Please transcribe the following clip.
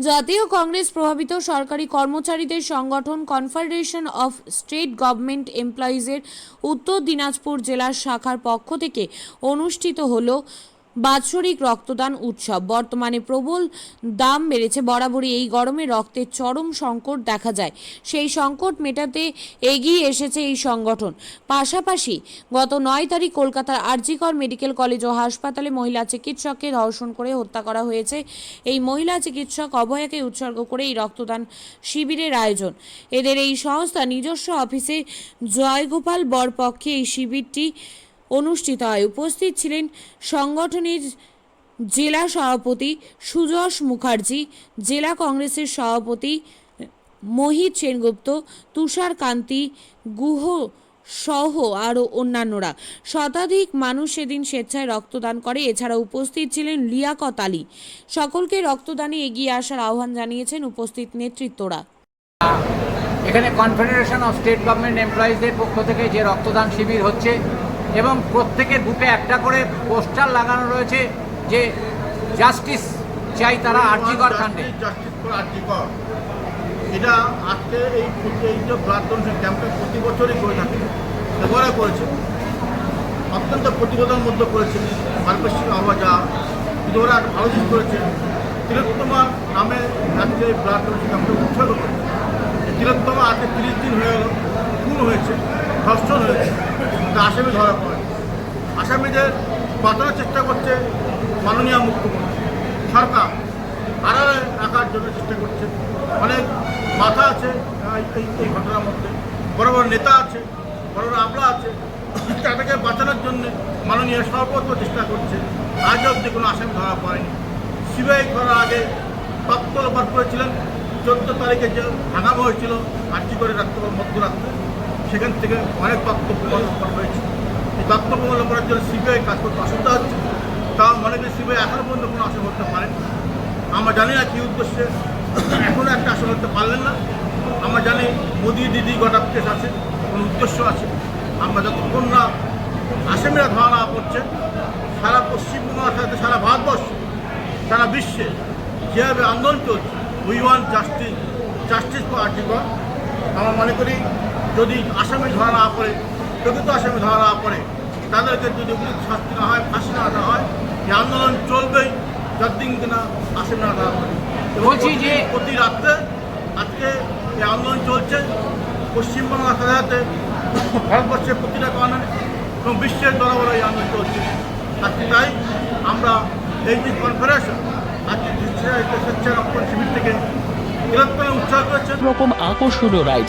জাতীয় কংগ্রেস প্রভাবিত সরকারি কর্মচারীদের সংগঠন কনফেডারেশন অফ স্টেট গভর্নমেন্ট এমপ্লয়িজের উত্তর দিনাজপুর জেলার শাখার পক্ষ থেকে অনুষ্ঠিত হলো বাৎসরিক রক্তদান উৎসব। বর্তমানে প্রবল দাম বেড়েছে। বরাবরই এই গরমে রক্তের চরম সংকট দেখা যায়। সেই সংকট মেটাতে এগিয়ে এসেছে এই সংগঠন। পাশাপাশি গত নয় তারিখ কলকাতার আরজিকর মেডিকেল কলেজ ও হাসপাতালে মহিলা চিকিৎসককে ধর্ষণ করে হত্যা করা হয়েছে। এই মহিলা চিকিৎসক অভয়াকে উৎসর্গ করে এই রক্তদান শিবিরের আয়োজন। এদের এই সংস্থা নিজস্ব অফিসে জয়গোপাল বরপক্ষে এই শিবিরটি অনুষ্ঠিত হয় উপস্থিত ছিলেন সংগঠনের জেলা সভাপতি সুযশ মুখার্জি, জেলা কংগ্রেসের সভাপতি মোহিত সেনগুপ্ত তুষার কান্তি গুহ সহ আরও অন্যান্যরা। শতাধিক মানুষ সেদিন স্বেচ্ছায় রক্তদান করে। এছাড়া উপস্থিত ছিলেন লিয়াকত আলী। সকলকে রক্তদানে এগিয়ে আসার আহ্বান জানিয়েছেন উপস্থিত নেতৃত্বরা। এখানে কনফেডারেশন অফ স্টেট গভর্নমেন্ট এমপ্লয়িজদের পক্ষ থেকে যে রক্তদান শিবির হচ্ছে এবং প্রত্যেকের বুকে একটা করে পোস্টার লাগানো রয়েছে যে জাস্টিস চাই তারা আর্জিকর কাণ্ডে। এটা আজকে এই এই যে ব্লাড ডোনেশন ক্যাম্পটা প্রতি বছরই করে থাকে। এবারে করেছে। অত্যন্ত প্রতিবেদন মধ্যে করেছে। কিন্তু ওরা ভালো জিনিস করেছে। তিলোত্তমা নামে আজকে এই ব্লাড ডোনেশন ক্যাম্পটা উৎসর্গ করেছে। তিলোত্তমা আজকে তিরিশ দিন হয়ে গেল খুন হয়েছে ধর্ষণ হয়েছে। কিন্তু আসামি ধরা পড়ে। আসামিদের বাঁচানোর চেষ্টা করছে মাননীয় মুখ্যমন্ত্রী। সরকার আড়ালে রাখার জন্য চেষ্টা করছে। অনেক মাথা আছে এই- এই ঘটনার মধ্যে। বড় বড় নেতা আছে, বড় বড় আমলা আছে। তাদেরকে বাঁচানোর জন্য মাননীয় সর্বত্র চেষ্টা করছে। আজ অব্দি কোনো আসামি ধরা পড়েনি। সিবিআই করার আগে তত্ত্ব লোপাট করেছিলেন। চোদ্দ তারিখে যে ভাঙানো হয়েছিল আর্জি করে রাখতে মধ্যরাত্রে সেখান থেকে অনেক তত্ত্ব প্রমাণ লোপাট হয়েছে। এই তত্ত্ব প্রমাণ করার জন্য সিবিআই কাজ করতে অসুবিধা হচ্ছে। তাও মনে করি সিবিআই এখনও পর্যন্ত কোনো আশা করতে পারেনি। আমরা জানি না কী উদ্দেশ্যে এখনও একটা আশা করতে পারলেন না। আমরা জানি মোদি দিদি গোটা কেস আছে, কোনো উদ্দেশ্য আছে। আমরা যতক্ষণ না আসামিরা ধরা না পড়ছে, সারা পশ্চিমবঙ্গের সাথে সারা ভারতবর্ষ, সারা বিশ্বে যেভাবে আন্দোলন চলছে we want justice justice for article আমরা মনে করি যদি আসামি ধরা না পড়ে প্রকৃত আসামি ধরা না পড়ে তাদেরকে যদি উপযুক্ত শাস্তি না হয় ফাঁসি না দেওয়া হয় এই আন্দোলন চলবেই যতদিন কিনা আসামি না ধরা পড়ে। বলছি যে- প্রতি রাত্রে আজকে এই আন্দোলন চলছে পশ্চিমবাংলার সাথে সাথে ভারতবর্ষের প্রতিটা কর্নারে এবং বিশ্বের দরবারে এই আন্দোলন চলছে। আজকে তাই আমরা এই যে কনফারেশন আজকে স্বেচ্ছা রক্তদান শিবির থেকে বৃহত্তর উৎসাহ করেছেন রকম আকর্ষণীয় রাইড